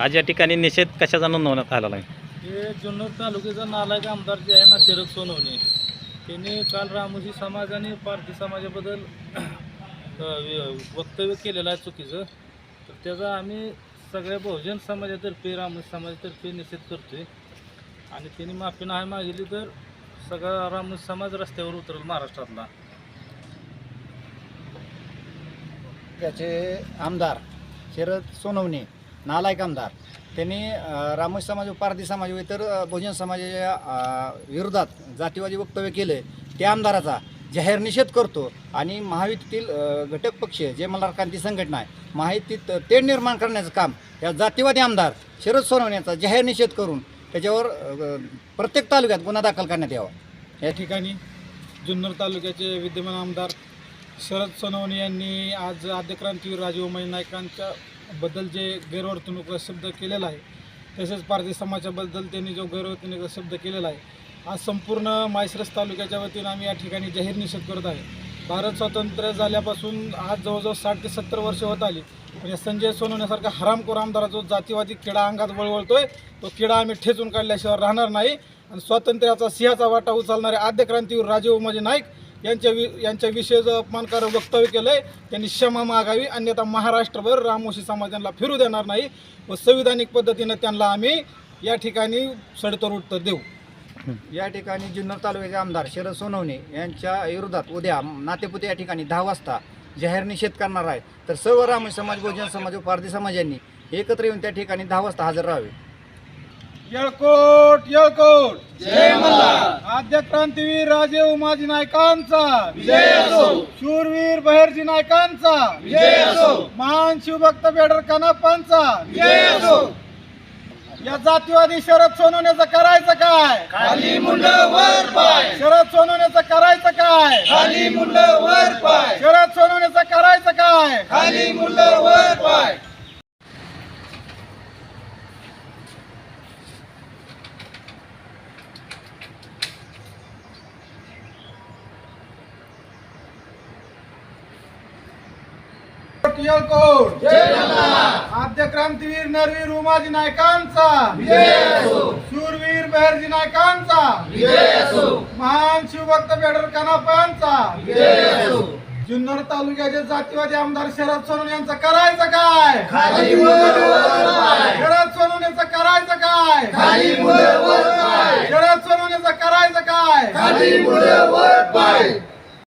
आज या ठिकाणी निषेध कशाचा नोंदवण्यात आलेला आहे? हे जुन्नर तालुक्याचा नालायक आमदार जे आहे ना शरद सोनवणे. त्यांनी काल रामोशी समाज आणि पारधी समाजाबद्दल वक्तव्य केलेलं आहे चुकीचं. तर त्याचा आम्ही सगळ्या बहुजन समाजातर्फे रामोशी समाजातर्फे निषेध करतोय. आणि त्यांनी माफी नाही मागितली तर सगळा रामोशी समाज रस्त्यावर उतरल महाराष्ट्रातला. त्याचे आमदार शरद सोनवणे नालायक आमदार. त्यांनी रामोश रामोशी समाज पारधी समाज व इतर बहुजन समाजाच्या विरोधात जातीवादी वक्तव्य केले. त्या आमदाराचा जाहीर निषेध करतो आणि महायुतीतील घटक पक्ष जे मल्हार क्रांती संघटना आहे महायुतीत तेढ निर्माण करण्याचं काम या जातीवादी आमदार शरद सोनवण्याचा जाहीर निषेध करून त्याच्यावर प्रत्येक तालुक्यात गुन्हा दाखल करण्यात यावा. या ठिकाणी जुन्नर तालुक्याचे विद्यमान आमदार शरद सोनवणे यांनी आज आद्यक्रांतीवीर राजीव उमाई बद्दल जे गैरवर्तणूक शब्द केलेला आहे तसेच पारधी समाजाबद्दल त्यांनी जो गैरवर्तणूक शब्द केलेला आहे आज संपूर्ण मायसरस तालुक्याच्या वतीनं आम्ही या ठिकाणी जाहीर निषेध करत आहे. भारत स्वातंत्र्य झाल्यापासून आज जवळजवळ साठ ते सत्तर वर्ष होत आली. पण या संजय सोनवण्यासारखा हरामखोर आमदारा जो जातीवादी किडा अंगात वळवळतोय तो किडा आम्ही ठेचून काढल्याशिवाय राहणार नाही. आणि स्वातंत्र्याचा सिंहाचा वाटा उचलणारे आद्य क्रांतीवीर राजीव उमाजी नाईक यांच्या वि यांच्याविषयी जो अपमानकारक वक्तव्य केलं आहे त्यांनी क्षमा मागावी अन्यथा महाराष्ट्रभर रामोशी समाजाला फिरू देणार नाही व संविधानिक पद्धतीनं त्यांना आम्ही या ठिकाणी सडतर उत्तर देऊ. या ठिकाणी जुन्नर तालुक्याचे आमदार शरद सोनवणे यांच्या विरोधात उद्या नातेपुते या ठिकाणी दहा वाजता जाहीर निषेध करणार आहे तर सर्व राम समाज बहुजन समाज व पारधी समाजांनी एकत्र येऊन त्या ठिकाणी दहा वाजता हजर राहावे. येळकोट येळकोट. जय आद्य क्रांतीवीर राजे उमाजी नायकांचा. शूरवीर बहेरजी नायकांचा. महान शिवभक्त बेडर कनापांचा या जातीवादी शरद सोनवण्याचं करायचं काय? खाली मुंड वर पाय. शरद सोनवण्याचं करायचं काय? खाली मुंड वर पाय. शरद सोनवण्याचं करायचं काय? खाली मुंड वर पाय. कोट आद्य क्रांतीवीर नरवीर उमाजी नायकांचा. शूरवीर बहेरजी नायकांचा. महान शिवभक्त बेडर कनापांचा जुन्नर तालुक्याचे जातीवादी आमदार शरद सोनवणे यांचं करायचं काय? शरद सोनवणेचं करायचं काय? शरद सोनवणेचं करायचं काय?